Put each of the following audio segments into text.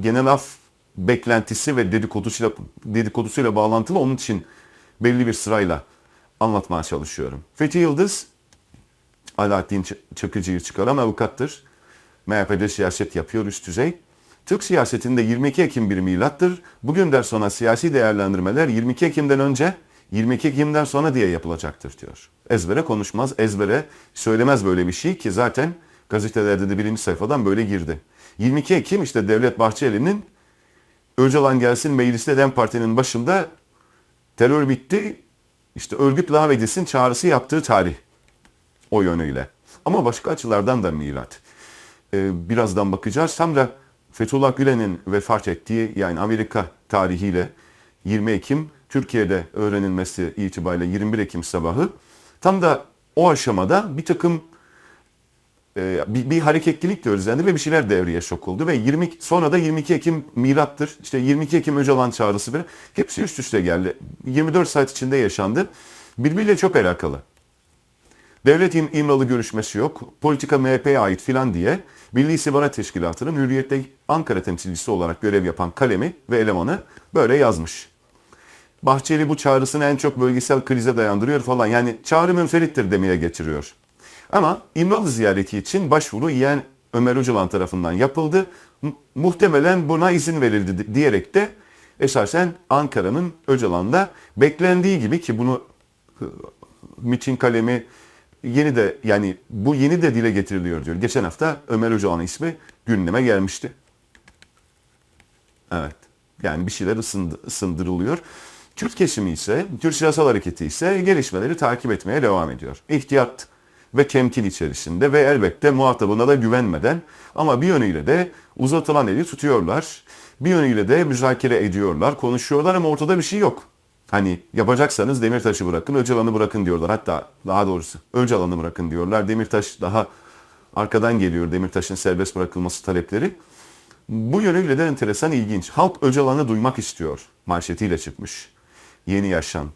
genel af beklentisi ve dedikodusuyla, dedikodusuyla bağlantılı onun için belli bir sırayla anlatmaya çalışıyorum. Fethi Yıldız, Alaaddin Çakıcı'yı çıkaran avukattır. MHP'de siyaset yapıyor üst düzey. Türk siyasetinde 22 Ekim bir milattır. Bugünden sonra siyasi değerlendirmeler 22 Ekim'den önce, 22 Ekim'den sonra diye yapılacaktır diyor. Ezbere konuşmaz, ezbere söylemez böyle bir şey ki zaten gazetelerde de birinci sayfadan böyle girdi. 22 Ekim işte Devlet Bahçeli'nin Öcalan gelsin mecliste DEM Parti'nin başında terör bitti, işte örgüt lağvedilsin çağrısı yaptığı tarih o yönüyle. Ama başka açılardan da milat. Ee, birazdan bakacağız. Tam da Fethullah Gülen'in vefat ettiği yani Amerika tarihiyle 20 Ekim Türkiye'de öğrenilmesi itibariyle 21 Ekim sabahı tam da o aşamada bir takım bir, bir hareketlilik de özlendi ve bir şeyler devreye sokuldu ve 20 sonra da 22 Ekim mirattır. İşte 22 Ekim Öcalan çağrısı ve hepsi üst üste geldi. 24 saat içinde yaşandı. Birbiriyle çok alakalı. Devlet İm- İmralı görüşmesi yok. Politika MHP'ye ait filan diye Milli İstihbarat Teşkilatı'nın Hürriyet'te Ankara temsilcisi olarak görev yapan kalemi ve elemanı böyle yazmış. Bahçeli bu çağrısını en çok bölgesel krize dayandırıyor falan. Yani çağrı münferittir demeye getiriyor. Ama İmralı ziyareti için başvuru yeğen Ömer Öcalan tarafından yapıldı. Mu- muhtemelen buna izin verildi di- diyerek de esasen Ankara'nın Öcalan'da beklendiği gibi ki bunu miting kalemi yeni de yani bu yeni de dile getiriliyor diyor. Geçen hafta Ömer Öcalan ismi gündeme gelmişti. Evet. Yani bir şeyler ısındı, ısındırılıyor. Kürt kesimi ise, Türk siyasal hareketi ise gelişmeleri takip etmeye devam ediyor. İhtiyat ve temkin içerisinde ve elbette muhatabına da güvenmeden ama bir yönüyle de uzatılan eli tutuyorlar. Bir yönüyle de müzakere ediyorlar, konuşuyorlar ama ortada bir şey yok. Hani yapacaksanız Demirtaş'ı bırakın, Öcalan'ı bırakın diyorlar. Hatta daha doğrusu Öcalan'ı bırakın diyorlar. Demirtaş daha arkadan geliyor Demirtaş'ın serbest bırakılması talepleri. Bu yönüyle de enteresan ilginç. Halk Öcalan'ı duymak istiyor manşetiyle çıkmış. Yeni yaşam.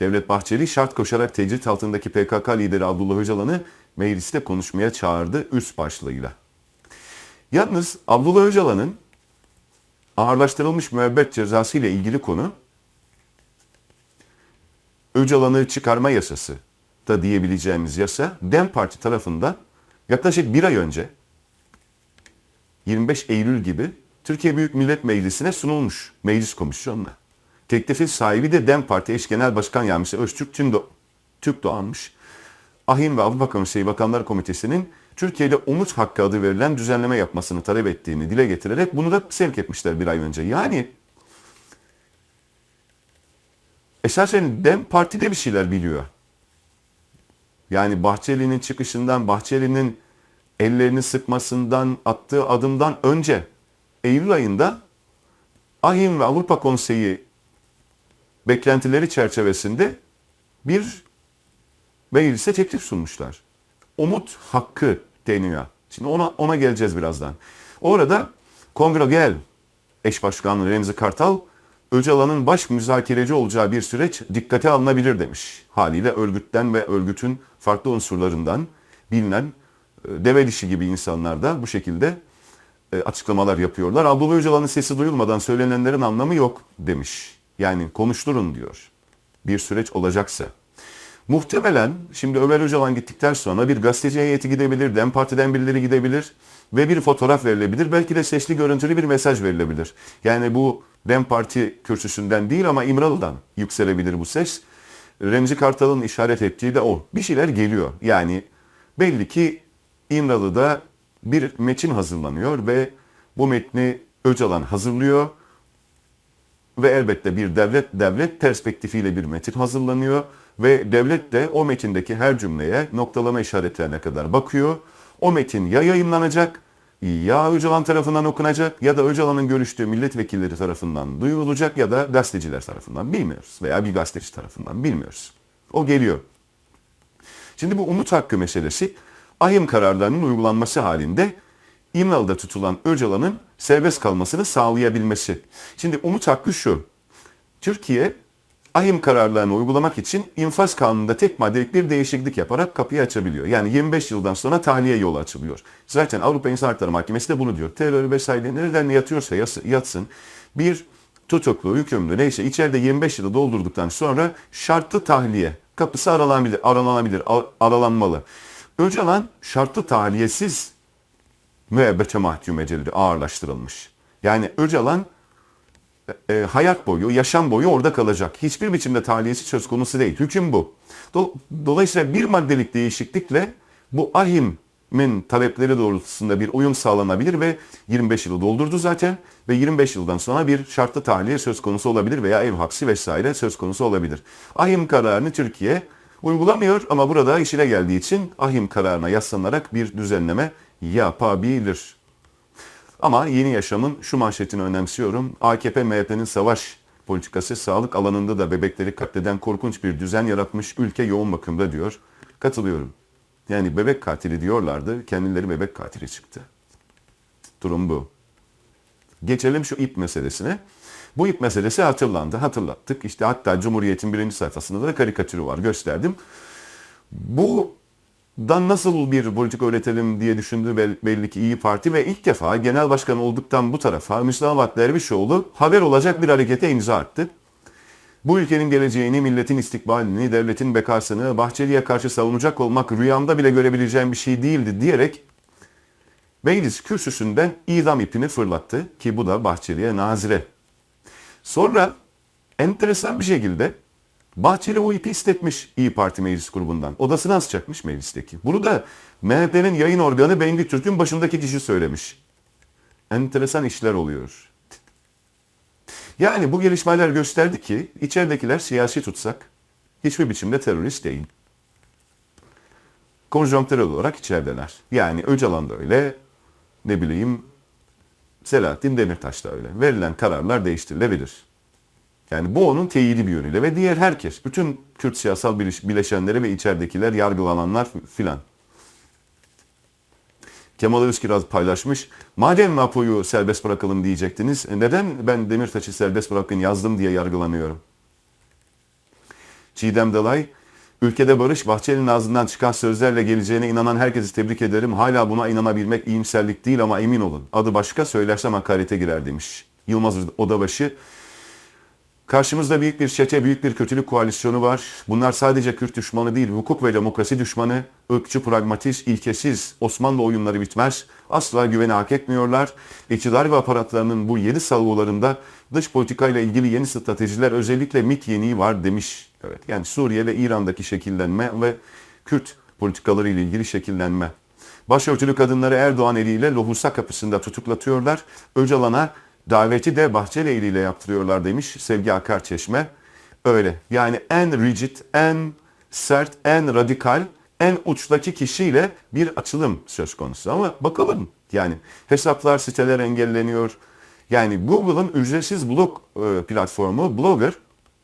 Devlet Bahçeli şart koşarak tecrit altındaki PKK lideri Abdullah Öcalan'ı mecliste konuşmaya çağırdı üst başlığıyla. Yalnız Abdullah Öcalan'ın ağırlaştırılmış müebbet cezası ile ilgili konu Öcalan'ı çıkarma yasası da diyebileceğimiz yasa DEM Parti tarafından yaklaşık bir ay önce 25 Eylül gibi Türkiye Büyük Millet Meclisi'ne sunulmuş meclis komisyonuna. Teklifin sahibi de DEM Parti eş genel başkan yardımcısı Öztürk Tümdo, Türk Doğanmış. Ahim ve Avrupa Konseyi Bakanlar Komitesi'nin Türkiye'de umut hakkı adı verilen düzenleme yapmasını talep ettiğini dile getirerek bunu da sevk etmişler bir ay önce. Yani esasen DEM Parti de bir şeyler biliyor. Yani Bahçeli'nin çıkışından, Bahçeli'nin ellerini sıkmasından, attığı adımdan önce Eylül ayında Ahim ve Avrupa Konseyi beklentileri çerçevesinde bir meclise teklif sunmuşlar. Umut hakkı deniyor. Şimdi ona, ona geleceğiz birazdan. Orada Kongregel eş başkanı Remzi Kartal Öcalan'ın baş müzakereci olacağı bir süreç dikkate alınabilir demiş. Haliyle örgütten ve örgütün farklı unsurlarından bilinen e, deve dişi gibi insanlar da bu şekilde e, açıklamalar yapıyorlar. Abdullah Öcalan'ın sesi duyulmadan söylenenlerin anlamı yok demiş. Yani konuşturun diyor. Bir süreç olacaksa. Muhtemelen şimdi Ömer Öcalan gittikten sonra bir gazeteci heyeti gidebilir, DEM Parti'den birileri gidebilir ve bir fotoğraf verilebilir. Belki de sesli görüntülü bir mesaj verilebilir. Yani bu DEM Parti kürsüsünden değil ama İmralı'dan yükselebilir bu ses. Remzi Kartal'ın işaret ettiği de o. Bir şeyler geliyor. Yani belli ki İmralı'da bir metin hazırlanıyor ve bu metni Öcalan hazırlıyor ve elbette bir devlet devlet perspektifiyle bir metin hazırlanıyor ve devlet de o metindeki her cümleye noktalama işaretlerine kadar bakıyor. O metin ya yayınlanacak ya Öcalan tarafından okunacak ya da Öcalan'ın görüştüğü milletvekilleri tarafından duyurulacak ya da gazeteciler tarafından bilmiyoruz veya bir gazeteci tarafından bilmiyoruz. O geliyor. Şimdi bu umut hakkı meselesi ahim kararlarının uygulanması halinde İmralı'da tutulan Öcalan'ın serbest kalmasını sağlayabilmesi. Şimdi umut hakkı şu. Türkiye ahim kararlarını uygulamak için infaz kanununda tek maddelik bir değişiklik yaparak kapıyı açabiliyor. Yani 25 yıldan sonra tahliye yolu açılıyor. Zaten Avrupa İnsan Hakları Mahkemesi de bunu diyor. Terör vesaire nereden yatıyorsa yatsın. Bir tutuklu, hükümlü neyse içeride 25 yılı doldurduktan sonra şartlı tahliye kapısı aralanabilir, aralanabilir, ar- aralanmalı. Öcalan şartlı tahliyesiz müebbete mahkum edildi, ağırlaştırılmış. Yani Öcalan e, hayat boyu, yaşam boyu orada kalacak. Hiçbir biçimde tahliyesi söz konusu değil. Hüküm bu. Do- Dolayısıyla bir maddelik değişiklikle bu ahimin talepleri doğrultusunda bir uyum sağlanabilir ve 25 yılı doldurdu zaten ve 25 yıldan sonra bir şartlı tahliye söz konusu olabilir veya ev hapsi vesaire söz konusu olabilir. Ahim kararını Türkiye uygulamıyor ama burada işine geldiği için ahim kararına yaslanarak bir düzenleme yapabilir. Ama yeni yaşamın şu manşetini önemsiyorum. AKP MHP'nin savaş politikası sağlık alanında da bebekleri katleden korkunç bir düzen yaratmış ülke yoğun bakımda diyor. Katılıyorum. Yani bebek katili diyorlardı. Kendileri bebek katili çıktı. Durum bu. Geçelim şu ip meselesine. Bu ip meselesi hatırlandı, hatırlattık. İşte hatta Cumhuriyet'in birinci sayfasında da karikatürü var, gösterdim. Bu dan nasıl bir politika üretelim diye düşündü bel- belli ki İyi Parti ve ilk defa genel başkan olduktan bu tarafa Müslüman Dervişoğlu haber olacak bir harekete imza attı. Bu ülkenin geleceğini, milletin istikbalini, devletin bekasını Bahçeli'ye karşı savunacak olmak rüyamda bile görebileceğim bir şey değildi diyerek meclis kürsüsünden idam ipini fırlattı ki bu da Bahçeli'ye nazire. Sonra enteresan bir şekilde Bahçeli o ipi istetmiş İyi Parti meclis grubundan. Odasına asacakmış meclisteki. Bunu da MHP'nin yayın organı Bengü Türk'ün başındaki kişi söylemiş. Enteresan işler oluyor. Yani bu gelişmeler gösterdi ki içeridekiler siyasi tutsak hiçbir biçimde terörist değil. Konjonktürel olarak içerideler. Yani Öcalan da öyle, ne bileyim Selahattin Demirtaş da öyle. Verilen kararlar değiştirilebilir. Yani bu onun teyidi bir yönüyle ve diğer herkes, bütün Kürt siyasal bileş- bileşenleri ve içeridekiler, yargılananlar filan. Kemal Özkiraz paylaşmış. Madem Apo'yu serbest bırakalım diyecektiniz, neden ben Demirtaş'ı serbest bırakın yazdım diye yargılanıyorum? Çiğdem Dalay, ülkede barış Bahçeli'nin ağzından çıkan sözlerle geleceğine inanan herkesi tebrik ederim. Hala buna inanabilmek iyimserlik değil ama emin olun. Adı başka söylersem hakarete girer demiş. Yılmaz Odabaşı, Karşımızda büyük bir çete, büyük bir kötülük koalisyonu var. Bunlar sadece Kürt düşmanı değil, hukuk ve demokrasi düşmanı, ırkçı, pragmatist, ilkesiz, Osmanlı oyunları bitmez. Asla güveni hak etmiyorlar. İktidar ve aparatlarının bu yeni salvolarında dış politikayla ilgili yeni stratejiler özellikle MİT yeniği var demiş. Evet, yani Suriye ve İran'daki şekillenme ve Kürt politikaları ile ilgili şekillenme. Başörtülü kadınları Erdoğan eliyle lohusa kapısında tutuklatıyorlar. Öcalan'a daveti de Bahçeli eliyle yaptırıyorlar demiş Sevgi Akarçeşme. Öyle. Yani en rigid, en sert, en radikal, en uçtaki kişiyle bir açılım söz konusu. Ama bakalım yani hesaplar, siteler engelleniyor. Yani Google'ın ücretsiz blog e, platformu Blogger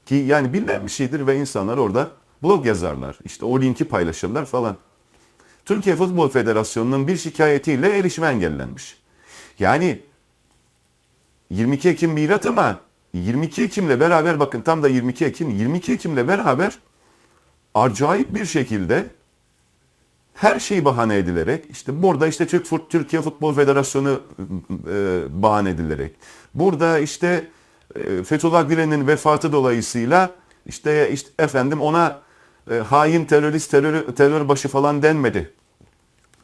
ki yani bilinen bir şeydir ve insanlar orada blog yazarlar. İşte o linki paylaşırlar falan. Türkiye Futbol Federasyonu'nun bir şikayetiyle erişime engellenmiş. Yani 22 Ekim milat ama 22 Ekim'le beraber bakın tam da 22 Ekim 22 Ekim'le beraber acayip bir şekilde her şey bahane edilerek işte burada işte Türk Türkiye Futbol Federasyonu e, bahane edilerek burada işte e, Fethullah Gülen'in vefatı dolayısıyla işte işte efendim ona e, hain terörist terör terör başı falan denmedi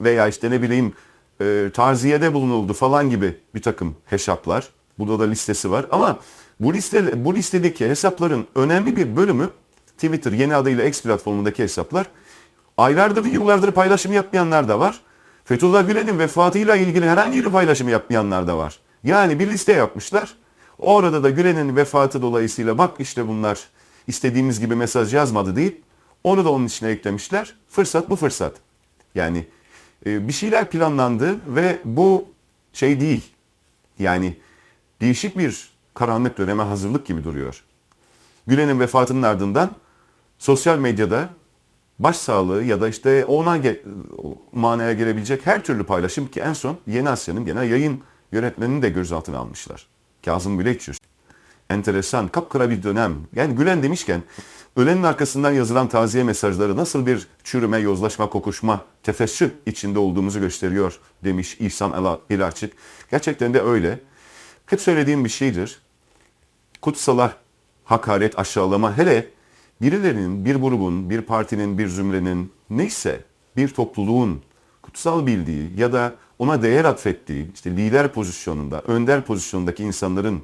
veya işte ne bileyim e, tarziyede bulunuldu falan gibi bir takım hesaplar. Burada da listesi var ama bu liste bu listedeki hesapların önemli bir bölümü Twitter yeni adıyla X platformundaki hesaplar. Aylardır yıllardır paylaşım yapmayanlar da var. Fethullah Gülen'in vefatıyla ilgili herhangi bir paylaşım yapmayanlar da var. Yani bir liste yapmışlar. Orada da Gülen'in vefatı dolayısıyla bak işte bunlar istediğimiz gibi mesaj yazmadı değil. Onu da onun içine eklemişler. Fırsat bu fırsat. Yani e, bir şeyler planlandı ve bu şey değil. Yani değişik bir karanlık döneme hazırlık gibi duruyor. Gülen'in vefatının ardından sosyal medyada başsağlığı ya da işte ona ge- manaya gelebilecek her türlü paylaşım ki en son Yeni Asya'nın genel yayın yönetmenini de gözaltına almışlar. Kazım Güleçyüz. enteresan, kapkara bir dönem. Yani Gülen demişken ölenin arkasından yazılan taziye mesajları nasıl bir çürüme, yozlaşma, kokuşma, tefeşşü içinde olduğumuzu gösteriyor demiş İhsan Ela- İlaçık. Gerçekten de öyle. Hep söylediğim bir şeydir. Kutsala hakaret, aşağılama hele birilerinin, bir grubun, bir partinin, bir zümrenin neyse bir topluluğun kutsal bildiği ya da ona değer atfettiği işte lider pozisyonunda, önder pozisyondaki insanların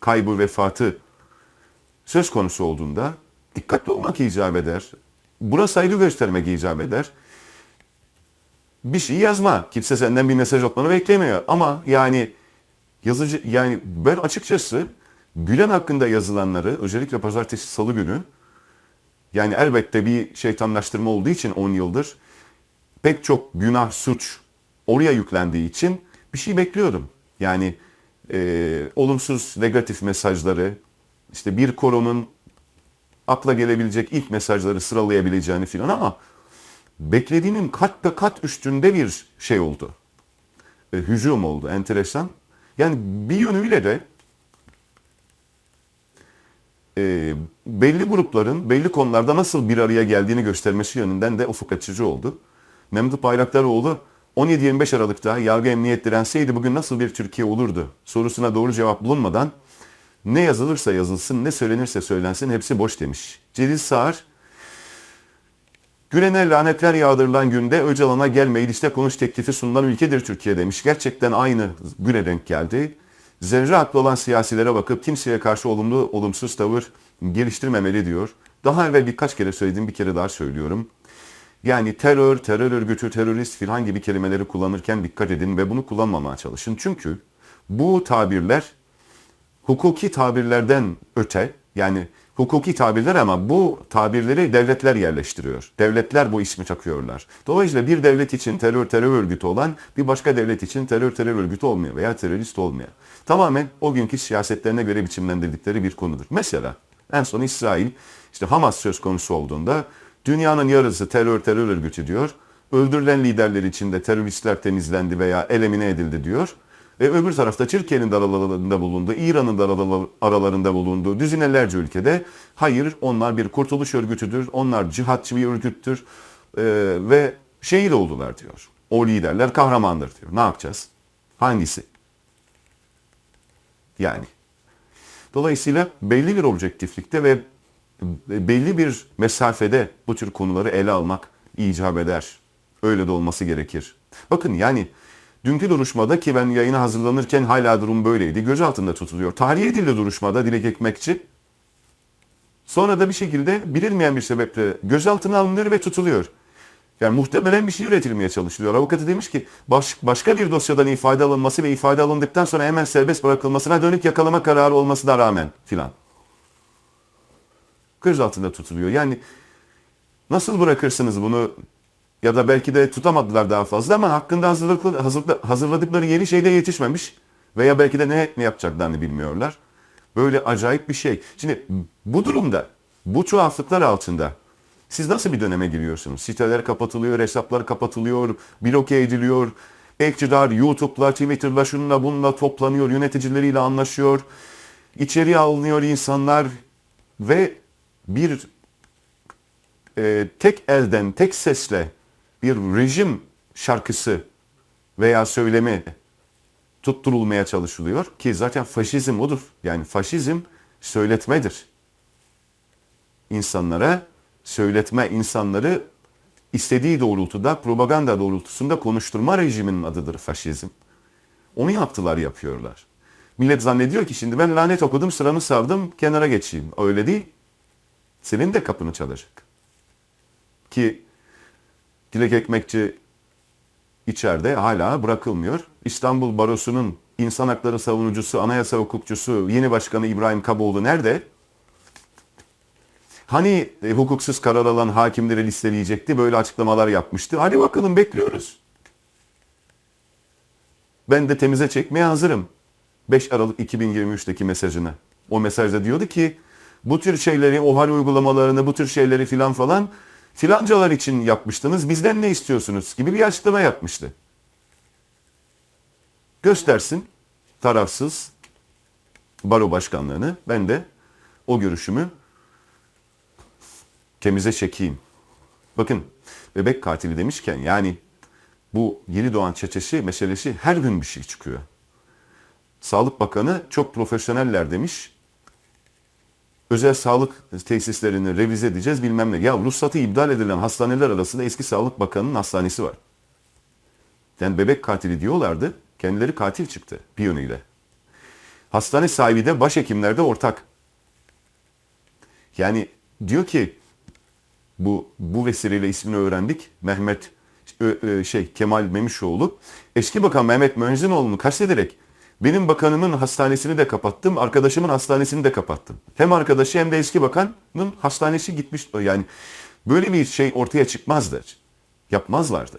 kaybı, vefatı söz konusu olduğunda dikkatli olmak icap eder. Buna saygı göstermek icap eder. Bir şey yazma. Kimse senden bir mesaj atmanı beklemiyor. Ama yani yazıcı yani ben açıkçası Gülen hakkında yazılanları özellikle pazartesi salı günü yani elbette bir şeytanlaştırma olduğu için 10 yıldır pek çok günah suç oraya yüklendiği için bir şey bekliyorum. Yani e, olumsuz negatif mesajları işte bir koronun akla gelebilecek ilk mesajları sıralayabileceğini filan ama beklediğimin kat be kat üstünde bir şey oldu. E, hücum oldu enteresan. Yani bir yönüyle de e, belli grupların belli konularda nasıl bir araya geldiğini göstermesi yönünden de ufuk açıcı oldu. Mehmet Bayraktaroğlu 17-25 Aralık'ta yargı emniyet direnseydi bugün nasıl bir Türkiye olurdu sorusuna doğru cevap bulunmadan ne yazılırsa yazılsın ne söylenirse söylensin hepsi boş demiş. Celil Sağar Gülen'e lanetler yağdırılan günde Öcalan'a gel mecliste konuş teklifi sunulan ülkedir Türkiye demiş. Gerçekten aynı güne denk geldi. Zerre haklı olan siyasilere bakıp kimseye karşı olumlu olumsuz tavır geliştirmemeli diyor. Daha evvel birkaç kere söylediğim bir kere daha söylüyorum. Yani terör, terör örgütü, terörist filan gibi kelimeleri kullanırken dikkat edin ve bunu kullanmamaya çalışın. Çünkü bu tabirler hukuki tabirlerden öte yani hukuki tabirler ama bu tabirleri devletler yerleştiriyor. Devletler bu ismi takıyorlar. Dolayısıyla bir devlet için terör terör örgütü olan bir başka devlet için terör terör örgütü olmuyor veya terörist olmuyor. Tamamen o günkü siyasetlerine göre biçimlendirdikleri bir konudur. Mesela en son İsrail işte Hamas söz konusu olduğunda dünyanın yarısı terör terör örgütü diyor. Öldürülen liderler içinde teröristler temizlendi veya elemine edildi diyor. Ve öbür tarafta Türkiye'nin de aralarında bulunduğu, İran'ın da aralar- aralarında bulunduğu düzinelerce ülkede hayır onlar bir kurtuluş örgütüdür, onlar cihatçı bir örgüttür ee, ve şehit oldular diyor. O liderler kahramandır diyor. Ne yapacağız? Hangisi? Yani. Dolayısıyla belli bir objektiflikte ve belli bir mesafede bu tür konuları ele almak icap eder. Öyle de olması gerekir. Bakın yani dünkü duruşmada ki ben yayına hazırlanırken hala durum böyleydi. Gözaltında tutuluyor. Tahliye edildi duruşmada Dilek Ekmekçi. Sonra da bir şekilde bilinmeyen bir sebeple gözaltına alınıyor ve tutuluyor. Yani muhtemelen bir şey üretilmeye çalışılıyor. Avukatı demiş ki baş, başka bir dosyadan ifade alınması ve ifade alındıktan sonra hemen serbest bırakılmasına dönük yakalama kararı olmasına rağmen filan. Gözaltında tutuluyor. Yani nasıl bırakırsınız bunu ya da belki de tutamadılar daha fazla ama hakkında hazırlıklı, hazırla- hazırladıkları yeni şeyde yetişmemiş veya belki de ne, ne yapacaklarını bilmiyorlar. Böyle acayip bir şey. Şimdi bu durumda, bu tuhaflıklar altında siz nasıl bir döneme giriyorsunuz? Siteler kapatılıyor, hesaplar kapatılıyor, bloke ediliyor. İktidar YouTube'la, Twitter'la, şununla bununla toplanıyor, yöneticileriyle anlaşıyor. İçeriye alınıyor insanlar ve bir e, tek elden, tek sesle bir rejim şarkısı veya söylemi tutturulmaya çalışılıyor ki zaten faşizm odur. Yani faşizm söyletmedir. İnsanlara söyletme, insanları istediği doğrultuda, propaganda doğrultusunda konuşturma rejiminin adıdır faşizm. Onu yaptılar, yapıyorlar. Millet zannediyor ki şimdi ben lanet okudum, sıramı savdım, kenara geçeyim. Öyle değil. Senin de kapını çalacak. Ki Dilek Ekmekçi içeride hala bırakılmıyor. İstanbul Barosu'nun insan hakları savunucusu, anayasa hukukçusu, yeni başkanı İbrahim Kaboğlu nerede? Hani e, hukuksuz karar alan hakimleri listeleyecekti, böyle açıklamalar yapmıştı. Hadi bakalım bekliyoruz. Ben de temize çekmeye hazırım. 5 Aralık 2023'teki mesajını. O mesajda diyordu ki bu tür şeyleri, OHAL uygulamalarını, bu tür şeyleri filan falan filancalar için yapmıştınız. Bizden ne istiyorsunuz gibi bir açıklama yapmıştı. Göstersin tarafsız baro başkanlığını ben de o görüşümü temize çekeyim. Bakın bebek katili demişken yani bu yeni doğan çeçesi meselesi her gün bir şey çıkıyor. Sağlık Bakanı çok profesyoneller demiş. Özel sağlık tesislerini revize edeceğiz bilmem ne. Ya ruhsatı iptal edilen hastaneler arasında eski Sağlık Bakanı'nın hastanesi var. Yani bebek katili diyorlardı. Kendileri katil çıktı bir yönüyle. Hastane sahibi de başhekimler de ortak. Yani diyor ki bu bu vesileyle ismini öğrendik. Mehmet şey Kemal Memişoğlu eski bakan Mehmet Mönzinoğlu'nu kastederek benim bakanımın hastanesini de kapattım, arkadaşımın hastanesini de kapattım. Hem arkadaşı hem de eski bakanın hastanesi gitmiş. Yani böyle bir şey ortaya çıkmazdı. Yapmazlardı.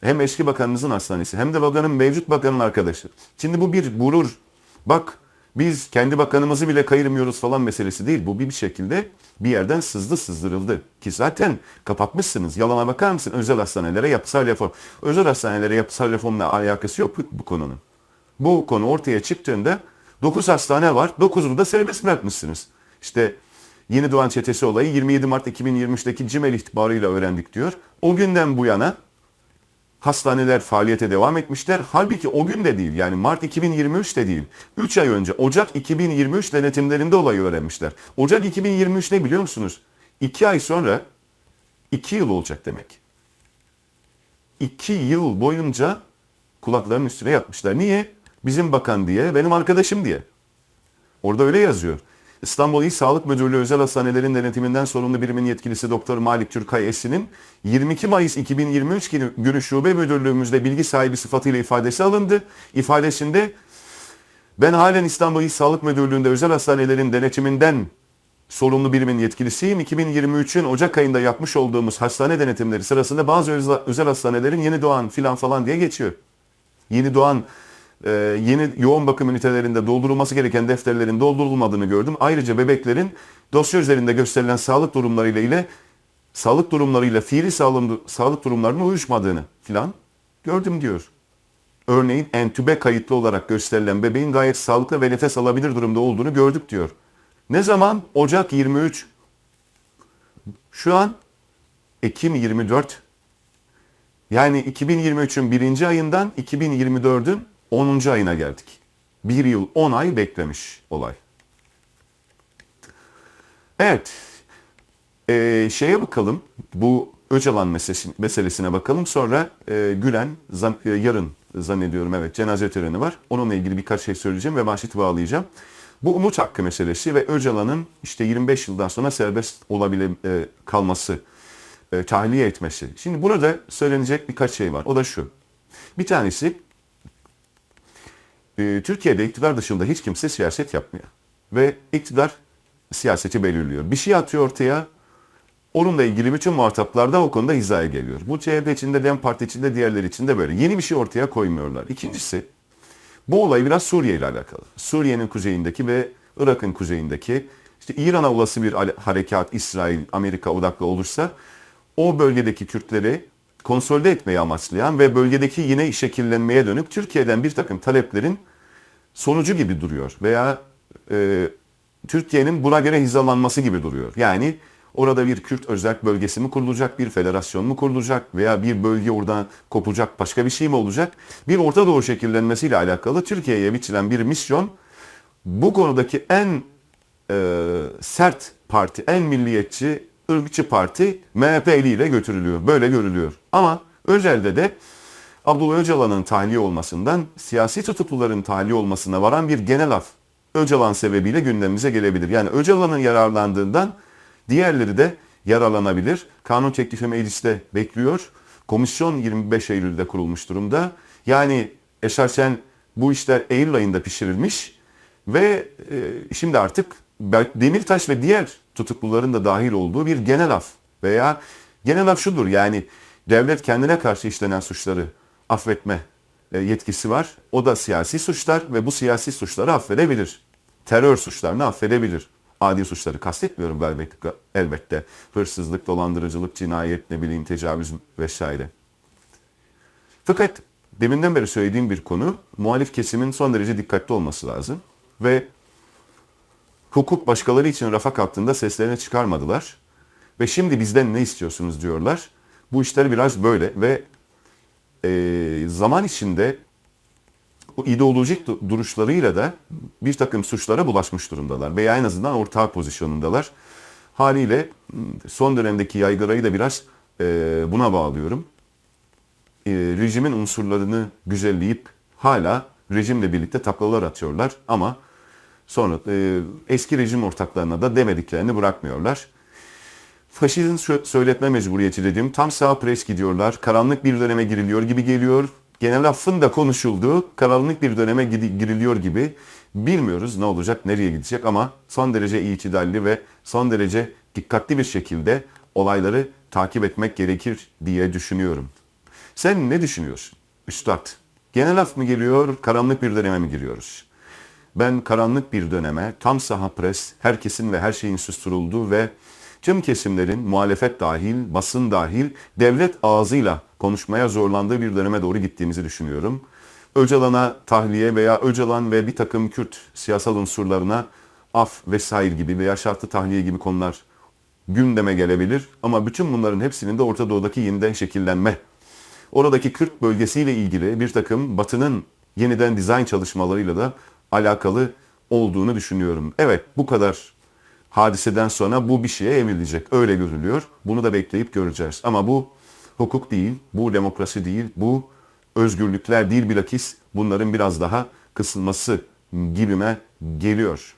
Hem eski bakanınızın hastanesi hem de bakanın mevcut bakanın arkadaşı. Şimdi bu bir gurur. Bak biz kendi bakanımızı bile kayırmıyoruz falan meselesi değil. Bu bir şekilde bir yerden sızdı sızdırıldı. Ki zaten kapatmışsınız. Yalana bakar mısın? Özel hastanelere yapısal reform. Özel hastanelere yapısal reformla alakası yok bu, konunun. Bu konu ortaya çıktığında 9 hastane var. 9'unu da serbest bırakmışsınız. İşte Yeni Doğan Çetesi olayı 27 Mart 2023'teki CİMEL itibarıyla öğrendik diyor. O günden bu yana hastaneler faaliyete devam etmişler. Halbuki o gün de değil yani Mart 2023 de değil. 3 ay önce Ocak 2023 denetimlerinde olayı öğrenmişler. Ocak 2023 ne biliyor musunuz? 2 ay sonra 2 yıl olacak demek. 2 yıl boyunca kulaklarının üstüne yatmışlar. Niye? Bizim bakan diye, benim arkadaşım diye. Orada öyle yazıyor. İstanbul İl Sağlık Müdürlüğü özel hastanelerin denetiminden sorumlu birimin yetkilisi Doktor Malik Türkay Esin'in 22 Mayıs 2023 günü, şube müdürlüğümüzde bilgi sahibi sıfatıyla ifadesi alındı. İfadesinde ben halen İstanbul İl Sağlık Müdürlüğü'nde özel hastanelerin denetiminden sorumlu birimin yetkilisiyim. 2023'ün Ocak ayında yapmış olduğumuz hastane denetimleri sırasında bazı özel hastanelerin yeni doğan filan falan diye geçiyor. Yeni doğan e, yeni yoğun bakım ünitelerinde doldurulması gereken defterlerin doldurulmadığını gördüm. Ayrıca bebeklerin dosya üzerinde gösterilen sağlık durumlarıyla ile sağlık durumlarıyla fiili sağlım, sağlık durumlarının uyuşmadığını filan gördüm diyor. Örneğin entübe kayıtlı olarak gösterilen bebeğin gayet sağlıklı ve nefes alabilir durumda olduğunu gördük diyor. Ne zaman? Ocak 23. Şu an Ekim 24. Yani 2023'ün birinci ayından 2024'ün 10. ayına geldik. Bir yıl 10 ay beklemiş olay. Evet. Ee, şeye bakalım. Bu Öcalan meselesi, meselesine bakalım. Sonra e, Gülen zan, e, yarın zannediyorum evet cenaze töreni var. Onunla ilgili birkaç şey söyleyeceğim ve manşeti bağlayacağım. Bu umut hakkı meselesi ve Öcalan'ın işte 25 yıldan sonra serbest olabile e, kalması, e, tahliye etmesi. Şimdi burada söylenecek birkaç şey var. O da şu. Bir tanesi e, Türkiye'de iktidar dışında hiç kimse siyaset yapmıyor. Ve iktidar siyaseti belirliyor. Bir şey atıyor ortaya, onunla ilgili bütün muhataplar da o konuda hizaya geliyor. Bu CHP içinde, DEM Parti içinde, diğerleri içinde böyle. Yeni bir şey ortaya koymuyorlar. İkincisi, bu olay biraz Suriye ile alakalı. Suriye'nin kuzeyindeki ve Irak'ın kuzeyindeki işte İran'a olası bir harekat İsrail, Amerika odaklı olursa o bölgedeki Kürtleri konsolide etmeyi amaçlayan ve bölgedeki yine şekillenmeye dönük Türkiye'den bir takım taleplerin sonucu gibi duruyor. Veya e, Türkiye'nin buna göre hizalanması gibi duruyor. Yani orada bir Kürt özel bölgesi mi kurulacak, bir federasyon mu kurulacak veya bir bölge oradan kopacak başka bir şey mi olacak? Bir Orta Doğu şekillenmesiyle alakalı Türkiye'ye biçilen bir misyon bu konudaki en e, sert parti, en milliyetçi, ırkçı parti MHP eliyle götürülüyor. Böyle görülüyor. Ama özelde de Abdullah Öcalan'ın tahliye olmasından siyasi tutukluların tahliye olmasına varan bir genel af Öcalan sebebiyle gündemimize gelebilir. Yani Öcalan'ın yararlandığından diğerleri de yararlanabilir. Kanun teklifi mecliste bekliyor. Komisyon 25 Eylül'de kurulmuş durumda. Yani esasen bu işler Eylül ayında pişirilmiş ve e, şimdi artık Demirtaş ve diğer tutukluların da dahil olduğu bir genel af veya genel af şudur yani devlet kendine karşı işlenen suçları affetme e, yetkisi var. O da siyasi suçlar ve bu siyasi suçları affedebilir. Terör suçlarını affedebilir. Adi suçları kastetmiyorum elbette. elbette. Hırsızlık, dolandırıcılık, cinayet, ne bileyim tecavüz vesaire. Fakat deminden beri söylediğim bir konu muhalif kesimin son derece dikkatli olması lazım. Ve hukuk başkaları için rafa kalktığında seslerini çıkarmadılar. Ve şimdi bizden ne istiyorsunuz diyorlar. Bu işler biraz böyle ve e, zaman içinde o ideolojik du- duruşlarıyla da bir takım suçlara bulaşmış durumdalar veya en azından ortağı pozisyonundalar. Haliyle m, son dönemdeki yaygırayı da biraz e, buna bağlıyorum. E, rejimin unsurlarını güzelleyip hala rejimle birlikte taklalar atıyorlar ama sonra e, eski rejim ortaklarına da demediklerini bırakmıyorlar. Faşizm sö- söyletme mecburiyeti dediğim tam sağ pres gidiyorlar. Karanlık bir döneme giriliyor gibi geliyor. Genel affın da konuşulduğu karanlık bir döneme giriliyor gibi. Bilmiyoruz ne olacak, nereye gidecek ama son derece itidalli ve son derece dikkatli bir şekilde olayları takip etmek gerekir diye düşünüyorum. Sen ne düşünüyorsun? Üstad, genel af mı geliyor, karanlık bir döneme mi giriyoruz? Ben karanlık bir döneme, tam saha pres, herkesin ve her şeyin susturulduğu ve tüm kesimlerin muhalefet dahil, basın dahil, devlet ağzıyla konuşmaya zorlandığı bir döneme doğru gittiğimizi düşünüyorum. Öcalan'a tahliye veya Öcalan ve bir takım Kürt siyasal unsurlarına af vesaire gibi veya şartlı tahliye gibi konular gündeme gelebilir. Ama bütün bunların hepsinin de Orta Doğu'daki yeniden şekillenme oradaki Kürt bölgesiyle ilgili bir takım Batı'nın yeniden dizayn çalışmalarıyla da alakalı olduğunu düşünüyorum. Evet bu kadar hadiseden sonra bu bir şeye evrilecek. Öyle görülüyor. Bunu da bekleyip göreceğiz. Ama bu hukuk değil, bu demokrasi değil, bu özgürlükler değil bilakis bunların biraz daha kısılması gibime geliyor.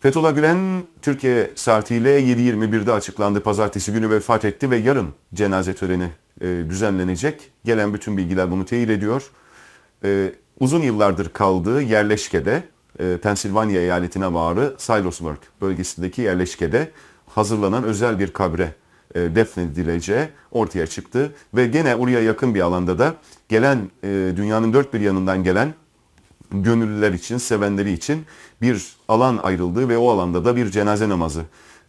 Fethullah Gülen Türkiye saatiyle 7.21'de açıklandı. Pazartesi günü vefat etti ve yarın cenaze töreni e, düzenlenecek. Gelen bütün bilgiler bunu teyit ediyor. E, uzun yıllardır kaldığı yerleşkede, e, Pensilvanya eyaletine bağlı Silosburg bölgesindeki yerleşkede hazırlanan özel bir kabre e, defnedileceği ortaya çıktı. Ve gene oraya yakın bir alanda da gelen e, dünyanın dört bir yanından gelen gönüllüler için, sevenleri için bir alan ayrıldı ve o alanda da bir cenaze namazı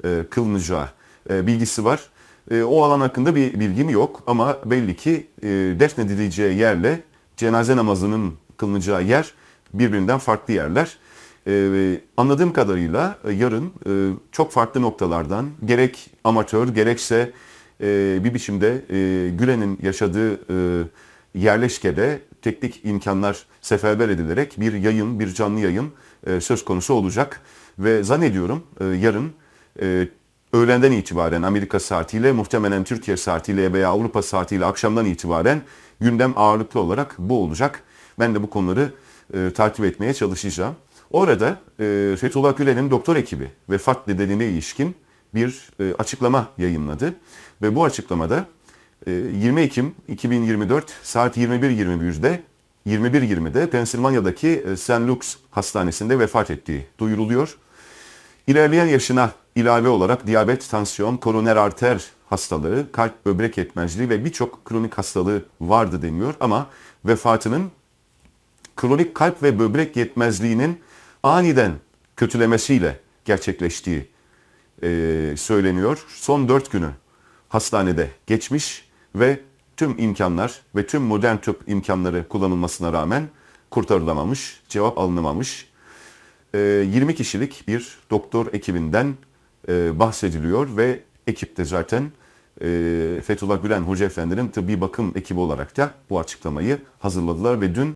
e, kılınacağı e, bilgisi var. E, o alan hakkında bir bilgim yok ama belli ki e, defnedileceği yerle cenaze namazının kılınacağı yer birbirinden farklı yerler. E, ve anladığım kadarıyla e, yarın e, çok farklı noktalardan gerek amatör gerekse e, bir biçimde Gülen'in yaşadığı e, yerleşkede teknik imkanlar seferber edilerek bir yayın, bir canlı yayın söz konusu olacak. Ve zannediyorum yarın e, öğlenden itibaren Amerika saatiyle muhtemelen Türkiye saatiyle veya Avrupa saatiyle akşamdan itibaren gündem ağırlıklı olarak bu olacak. Ben de bu konuları e, takip etmeye çalışacağım. Orada e, Fethullah Gülen'in doktor ekibi vefat nedenine ilişkin bir e, açıklama yayınladı. Ve bu açıklamada e, 20 Ekim 2024 saat 21.21'de 21.20'de Pensilvanya'daki e, St. Luke's Hastanesi'nde vefat ettiği duyuruluyor. İlerleyen yaşına ilave olarak diyabet, tansiyon, koroner arter hastalığı, kalp böbrek yetmezliği ve birçok kronik hastalığı vardı deniyor ama vefatının kronik kalp ve böbrek yetmezliğinin aniden kötülemesiyle gerçekleştiği e, söyleniyor. Son 4 günü hastanede geçmiş ve tüm imkanlar ve tüm modern tıp imkanları kullanılmasına rağmen kurtarılamamış, cevap alınamamış. E, 20 kişilik bir doktor ekibinden e, bahsediliyor ve ekipte zaten e, Fethullah Gülen Hoca Efendi'nin tıbbi bakım ekibi olarak da bu açıklamayı hazırladılar ve dün